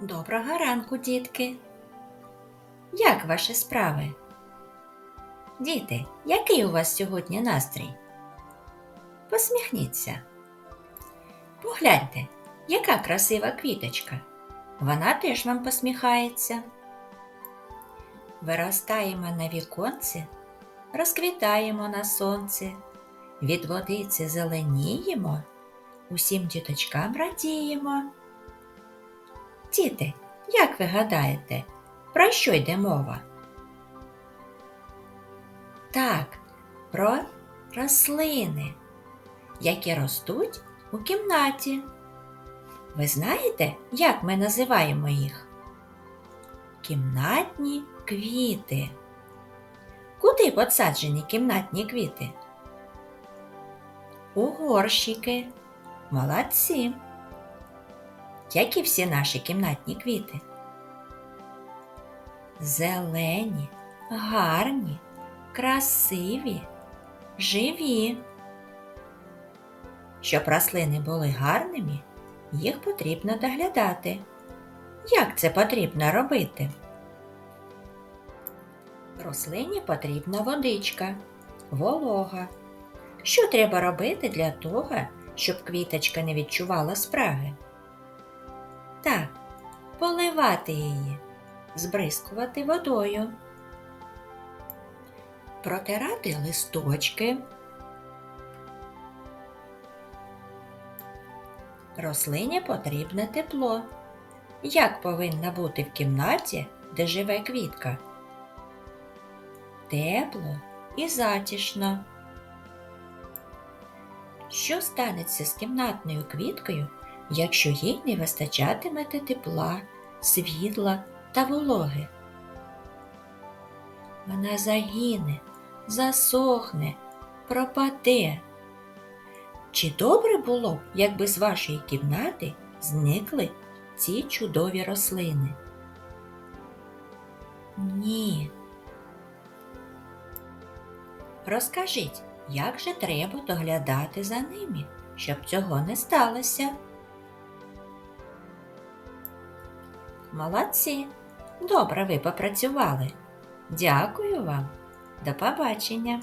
Доброго ранку, дітки. Як ваші справи? Діти, який у вас сьогодні настрій? Посміхніться. Погляньте, яка красива квіточка. Вона теж вам посміхається. Виростаємо на віконці, розквітаємо на сонці, від водиці зеленіємо, усім діточкам радіємо. Діти, як ви гадаєте, про що йде мова? Так, про рослини, які ростуть у кімнаті. Ви знаєте, як ми називаємо їх? Кімнатні квіти. Куди посаджені кімнатні квіти? У горщики. Молодці. Які всі наші кімнатні квіти? Зелені, гарні, красиві, живі. Щоб рослини були гарними, їх потрібно доглядати. Як це потрібно робити? Рослині потрібна водичка, волога. Що треба робити для того, щоб квіточка не відчувала спраги? Так, поливати її, збризкувати водою, протирати листочки. Рослині потрібне тепло. Як повинна бути в кімнаті, де живе квітка? Тепло і затишно. Що станеться з кімнатною квіткою, якщо їй не вистачатиме тепла, світла та вологи? Вона загине, засохне, пропаде. Чи добре було б, якби з вашої кімнати зникли ці чудові рослини? Ні. Розкажіть, як же треба доглядати за ними, щоб цього не сталося? Молодці! Добре ви попрацювали. Дякую вам. До побачення!